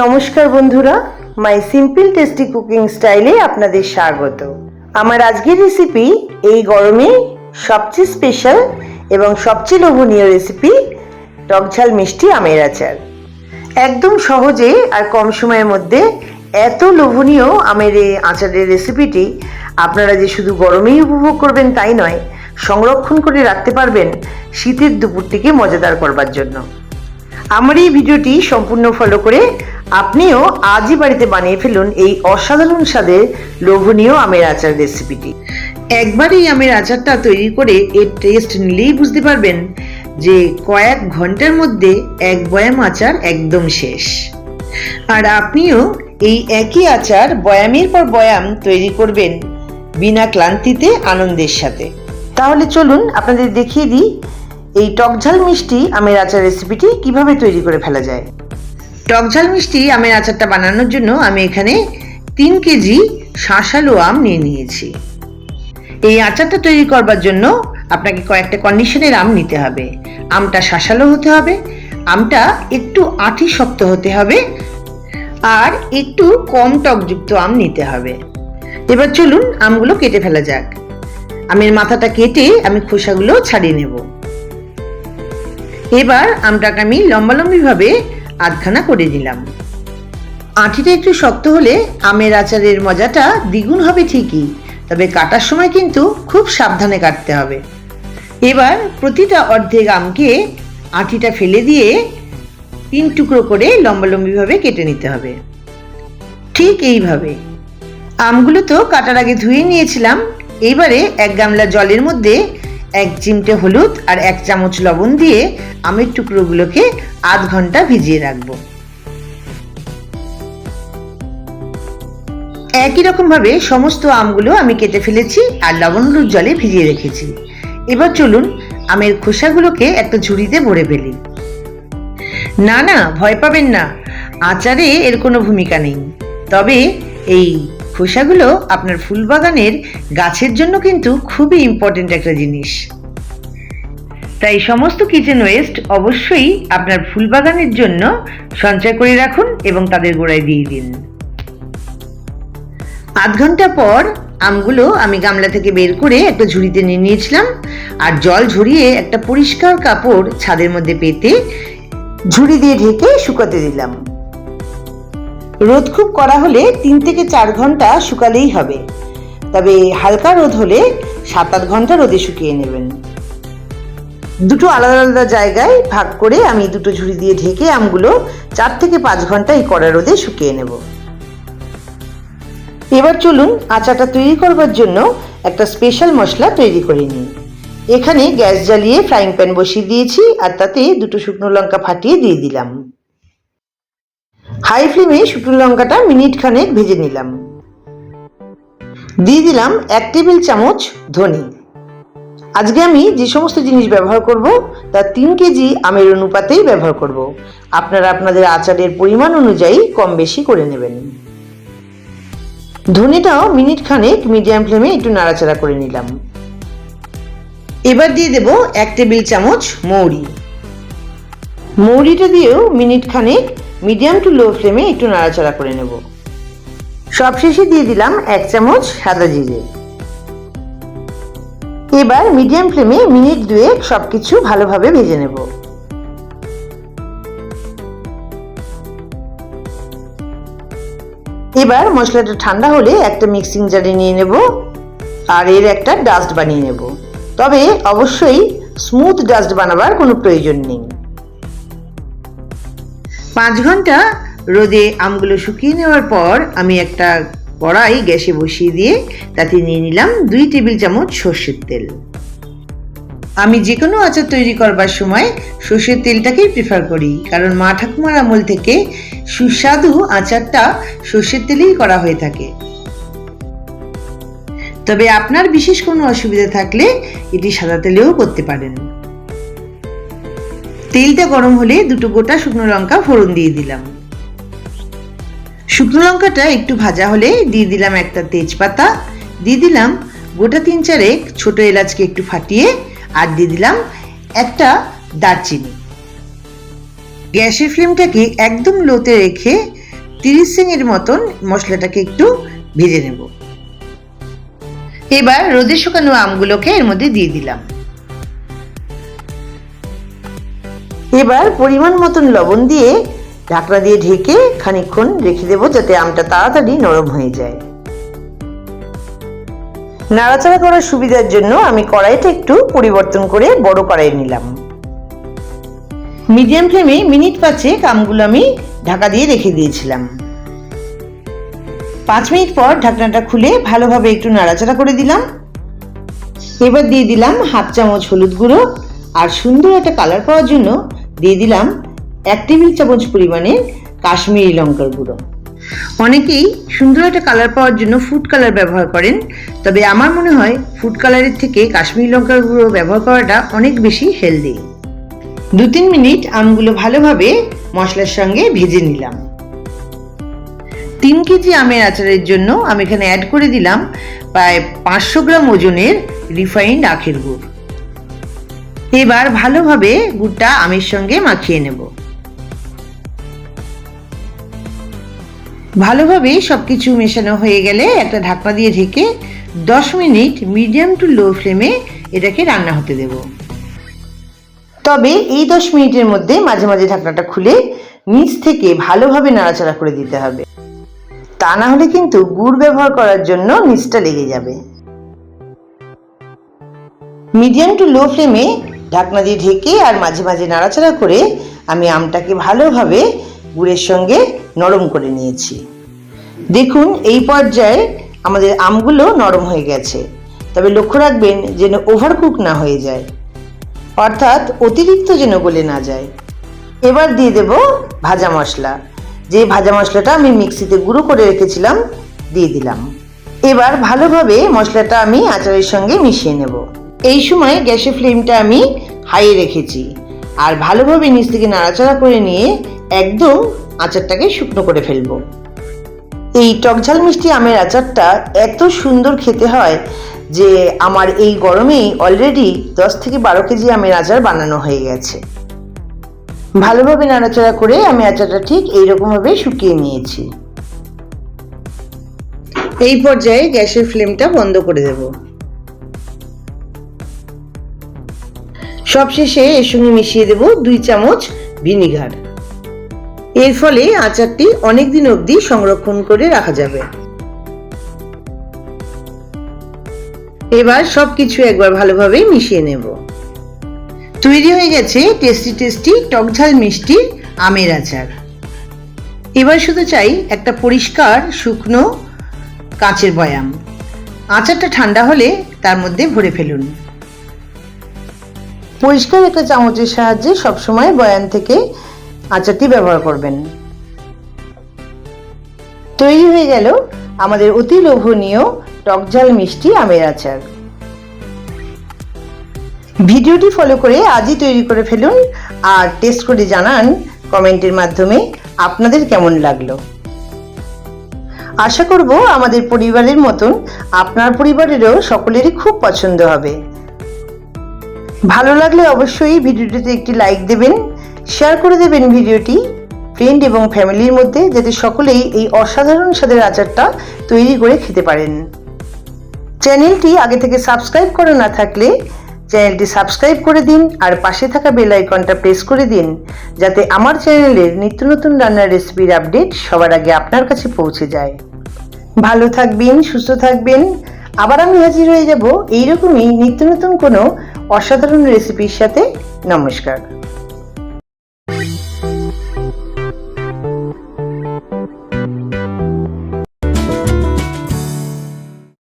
নমস্কার বন্ধুরা, মাই simple tasty cooking স্টাইলে আপনাদের স্বাগত। আমার আজকের রেসিপি এই গরমে সবচেয়ে স্পেশাল এবং সবচেয়ে লোভনীয় রেসিপি টকঝাল মিষ্টি আমের আচার। একদম সহজে আর কম সময়ের মধ্যে এত লোভনীয় আমের এই আচারের রেসিপিটি আপনারা যে শুধু গরমেই উপভোগ করবেন তাই নয়, সংরক্ষণ করে রাখতে পারবেন শীতের দুপুরটিকে মজাদার করবার জন্য। আমার এই ভিডিওটি সম্পূর্ণ ফলো করে আপনিও আজই বাড়িতে বানিয়ে ফেলুন এই অসাধারণ স্বাদের লোভনীয় আমের আচার রেসিপিটি একবার এই আমের আচারটা তৈরি করে এর টেস্ট নিলেই বুঝতে পারবেন যে কয়েক ঘণ্টার মধ্যে এক বয়াম আচার একদম শেষ। আর আপনিও এই একই আচার বয়ামের পর বয়াম তৈরি করবেন বিনা ক্লান্তিতে আনন্দের সাথে। তাহলে চলুন আপনাদের দেখিয়ে দিই এই টকঝাল মিষ্টি আমের আচার রেসিপিটি কীভাবে তৈরি করে ফেলা যায়। টকঝাল মিষ্টি আমের আচারটা বানানোর জন্য আমি এখানে তিন কেজি শাঁসালু আম নিয়ে নিয়েছি। এই আচারটা তৈরি করবার জন্য আপনাকে কয়েকটা কন্ডিশনের আম নিতে হবে। আমটা শাঁসালো হতে হবে, আমটা একটু আঁটি শক্ত হতে হবে, আর একটু কম টকযুক্ত আম নিতে হবে। এবার চলুন আমগুলো কেটে ফেলা যাক। আমের মাথাটা কেটে আমি খোসাগুলো ছাড়িয়ে নেব। এবার আমটাকে আমি লম্বালম্বিভাবে আধখানা করে দিলাম। আঁটিটা একটু শক্ত হলে আমের আচারের মজাটা দ্বিগুণ হবে ঠিকই, তবে কাটার সময় কিন্তু খুব সাবধানে কাটতে হবে। এবার প্রতিটা অর্ধেক আমকে আঁটিটা ফেলে দিয়ে তিন টুকরো করে লম্বালম্বিভাবে কেটে নিতে হবে। ঠিক এইভাবে। আমগুলো তো কাটার আগে ধুয়ে নিয়েছিলাম এইবারে এক গামলা জলের মধ্যে এক চিমটে হলুদ আর এক চামচ লবণ দিয়ে আমের টুকরোগুলোকে আধ ঘণ্টা ভিজিয়ে রাখব। একই রকমভাবে সমস্ত আমগুলো আমি কেটে ফেলেছি আর লবণ হলুদ জলে ভিজিয়ে রেখেছি। এবার চলুন আমের খোসাগুলোকে একটা ঝুড়িতে ভরে ফেলি। না না, ভয় পাবেন না। আচারে এর কোনো ভূমিকা নেই। তবে এই খোসাগুলো আপনার ফুল বাগানের গাছের জন্য কিন্তু খুবই ইম্পর্টেন্ট একটা জিনিস। তাই সমস্ত কিচেন ওয়েস্ট অবশ্যই আপনার ফুল বাগানের জন্য সঞ্চয় করে রাখুন এবং তাদের গোড়ায় দিয়ে দিন। আধ ঘণ্টা পর আমগুলো আমি গামলা থেকে বের করে একটা ঝুড়িতে নিয়ে নিয়েছিলাম আর জল ঝরিয়ে একটা পরিষ্কার কাপড় ছাদের মধ্যে পেতে ঝুড়ি দিয়ে ঢেকে শুকাতে দিলাম। রোদ খুব করা হলে তিন থেকে চার ঘণ্টা শুকালেই হবে। তবে হালকা রোদ হলে সাত আট ঘণ্টা রোদে শুকিয়ে নেবেন। দুটো আলাদা আলাদা জায়গায় ভাগ করে আমি দুটো ঝুড়ি দিয়ে ঢেকে আমগুলো চার থেকে পাঁচ ঘণ্টা এই কড়া রোদে শুকিয়ে নেব। এবার চলুন আচাটা তৈরি করবার জন্য একটা স্পেশাল মশলা তৈরি করে নিই। এখানে গ্যাস জ্বালিয়ে ফ্রাইং প্যান বসিয়ে দিয়েছি আর তাতে দুটো শুকনো লঙ্কা ফাটিয়ে দিয়ে দিলাম। হাই ফ্লেমে শুকনো লঙ্কাটা মিনিট খানেক ভেজে নিলাম। দিয়ে দিলাম এক টেবিল চামচ ধনে। আজকে আমি যে সমস্ত জিনিস ব্যবহার করব, তা তিন কেজি আমের অনুপাতেই ব্যবহার করব। আপনারা আপনাদের আচারের পরিমাণ অনুযায়ী কম বেশি করে নেবেন। ধনেটাও মিনিট খানেক মিডিয়াম ফ্লেমে একটু নাড়াচাড়া করে নিলাম। এবার দিয়ে দেব এক টেবিল চামচ মৌরি। মৌরিটা দিয়েও মিনিট খানেক মিডিয়াম টু লো ফ্লেমে একটু নাড়াচাড়া করে নেব। সবশেষে দিয়ে দিলাম এক চামচ সাদা জিরে। এবার মিডিয়াম ফ্লেমে মিনিট দুয়েক সবকিছু ভালোভাবে ভেজে নেব। এবার মশলাটা ঠান্ডা হলে একটা মিক্সিং জারে নিয়ে নেব আর এর একটা ডাস্ট বানিয়ে নেব। তবে অবশ্যই স্মুথ ডাস্ট বানাবার কোনো প্রয়োজন নেই। পাঁচ ঘণ্টা রোদে আমগুলো শুকিয়ে নেওয়ার পর আমি একটা কড়াই গ্যাসে বসিয়ে দিয়ে তাতে নিয়ে নিলাম দুই টেবিল চামচ সর্ষের তেল। আমি যে কোনো আচার তৈরি করবার সময় সর্ষের তেলটাকেই প্রিফার করি, কারণ মা ঠাকুমার আমল থেকে সুস্বাদু আচারটা সর্ষের তেলেই করা হয়ে থাকে। তবে আপনার বিশেষ কোনো অসুবিধা থাকলে এটি সাদা তেলেও করতে পারেন। তেলটা গরম হলে দুটো গোটা শুকনো লঙ্কা ফোড়ন দিয়ে দিলাম। শুকনো লঙ্কাটা একটু ভাজা হলে দিয়ে দিলাম একটা তেজপাতা। দিয়ে দিলাম গোটা তিন চারেক ছোট এলাচকে একটু ফাটিয়ে আর দিয়ে দিলাম একটা দারচিনি। গ্যাসের ফ্লেমটাকে একদম লোতে রেখে তিরিশ সেকেন্ড মতন মশলাটাকে একটু ভেজে নেব। এবার রোদে শুকানো আমগুলোকে এর মধ্যে দিয়ে দিলাম। এবার পরিমাণ মতন লবণ দিয়ে ঢাকনা দিয়ে ঢেকে খানিকক্ষণ রেখে দেবো যাতে আমটা তাড়াতাড়ি নরম হয়ে যায়। নাড়াচাড়া করার সুবিধার জন্য আমি কড়াইটা একটু পরিবর্তন করে বড় কড়াই নিলাম। মিডিয়াম ফ্লেমে মিনিট পাঁচে আমগুলো আমি ঢাকা দিয়ে রেখে দিয়েছিলাম। পাঁচ মিনিট পর ঢাকনাটা খুলে ভালোভাবে একটু নাড়াচাড়া করে দিলাম। এবার দিয়ে দিলাম হাফ চামচ হলুদ গুঁড়ো আর সুন্দর একটা কালার পাওয়ার জন্য দিয়ে দিলাম এক টেবিল চামচ পরিমাণে কাশ্মীরি লঙ্কার গুঁড়ো। অনেকেই সুন্দর একটা কালার পাওয়ার জন্য ফুড কালার ব্যবহার করেন, তবে আমার মনে হয় ফুড কালারের থেকে কাশ্মীরি লঙ্কার গুঁড়ো ব্যবহার করাটা অনেক বেশি হেলদি দু তিন মিনিট আমগুলো ভালোভাবে মশলার সঙ্গে ভেজে নিলাম। তিন কেজি আমের আচারের জন্য আমি এখানে অ্যাড করে দিলাম প্রায় পাঁচশো গ্রাম ওজনের রিফাইন্ড আখের গুড়। এবার ভালোভাবে গুড়টা আমের সঙ্গে মাখিয়ে নেব। ভালোভাবে সব কিছু মেশানো হয়ে গেলে একটা ঢাকনা দিয়ে ঢেকে দশ মিনিট মিডিয়াম টু লো ফ্লেমে এটাকে রান্না হতে দেব। তবে এই দশ মিনিটের মধ্যে মাঝে মাঝে ঢাকনাটা খুলে নিচ থেকে ভালোভাবে নাড়াচাড়া করে দিতে হবে। তা না হলে কিন্তু গুড় ব্যবহার করার জন্য নিচটা লেগে যাবে। মিডিয়াম টু লো ফ্লেমে ঢাকনা দিয়ে ঢেকে আর মাঝে মাঝে নাড়াচাড়া করে আমি আমটাকে ভালোভাবে গুড়ের সঙ্গে নরম করে নিয়েছি। দেখুন, এই পর্যায়ে আমাদের আমগুলো নরম হয়ে গেছে। তবে লক্ষ্য রাখবেন যেন ওভারকুক না হয়ে যায়। অর্থাৎ অতিরিক্ত যেন গলে না যায়। এবার দিয়ে দেব ভাজা মশলা। যে ভাজা মশলাটা আমি মিক্সিতে গুঁড়ো করে রেখেছিলাম, দিয়ে দিলাম। এবার ভালোভাবে মশলাটা আমি আচারের সঙ্গে মিশিয়ে নেব। এই সময় গ্যাসের ফ্লেমটা আমি হাইয়ে রেখেছি। আর ভালোভাবে নিচ থেকে নাড়াচাড়া করে নিয়ে একদম আচারটাকে শুকনো করে ফেলব। এই টকঝাল মিষ্টি আমের আচারটা এত সুন্দর খেতে হয় যে আমার এই গরমেই অলরেডি দশ থেকে বারো কেজি আমের আচার বানানো হয়ে গেছে। ভালোভাবে নাড়াচাড়া করে আমি আচারটা ঠিক এইরকমভাবে শুকিয়ে নিয়েছি। এই পর্যায়ে গ্যাসের ফ্লেমটা বন্ধ করে দেব। সবশেষে এর সঙ্গে মিশিয়ে দেব দুই চামচ ভিনিগার। এর ফলে আচারটি অনেক দিন অবধি সংরক্ষণ করে রাখা যাবে। এবার সবকিছু একবার ভালোভাবে মিশিয়ে নেব। তৈরি হয়ে গেছে টেস্টি টেস্টি টকঝাল মিষ্টি আমের আচার। এবার শুধু চাই একটা পরিষ্কার, শুকনো, কাঁচের বয়াম। আচারটা ঠান্ডা হলে তার মধ্যে ভরে ফেলুন। পরিষ্কার একটা চামচের সাহায্যে সবসময় বয়ান থেকে আচারটি ব্যবহার করবেন। তৈরি হয়ে গেল আমাদের অতি লোভনীয় টকঝাল মিষ্টি আমের আচার। ভিডিওটি ফলো করে আজই তৈরি করে ফেলুন আর টেস্ট করে জানান কমেন্টের মাধ্যমে আপনাদের কেমন লাগল। আশা করব আমাদের পরিবারের মতন আপনার পরিবারেরও সকলেরই খুব পছন্দ হবে। ভালো লাগলে অবশ্যই ভিডিওটিতে একটি লাইক দেবেন শেয়ার করে দেবেন ভিডিওটি ফ্রেন্ড এবং ফ্যামিলির মধ্যে, যাতে সকলেই এই অসাধারণ স্বাদের আচারটা তৈরি করে খেতে পারেন। চ্যানেলটি আগে থেকে সাবস্ক্রাইব করা না থাকলে চ্যানেলটি সাবস্ক্রাইব করে দিন আর পাশে থাকা বেল আইকনটা প্রেস করে দিন, যাতে আমার চ্যানেলের নিত্য নতুন রান্নার রেসিপির আপডেট সবার আগে আপনার কাছে পৌঁছে যায়। ভালো থাকবেন, সুস্থ থাকবেন। আবার আমি হাজির হয়ে যাব এইরকমই নিত্য নতুন কোনো অসাধারণ রেসিপির সাথে নমস্কার।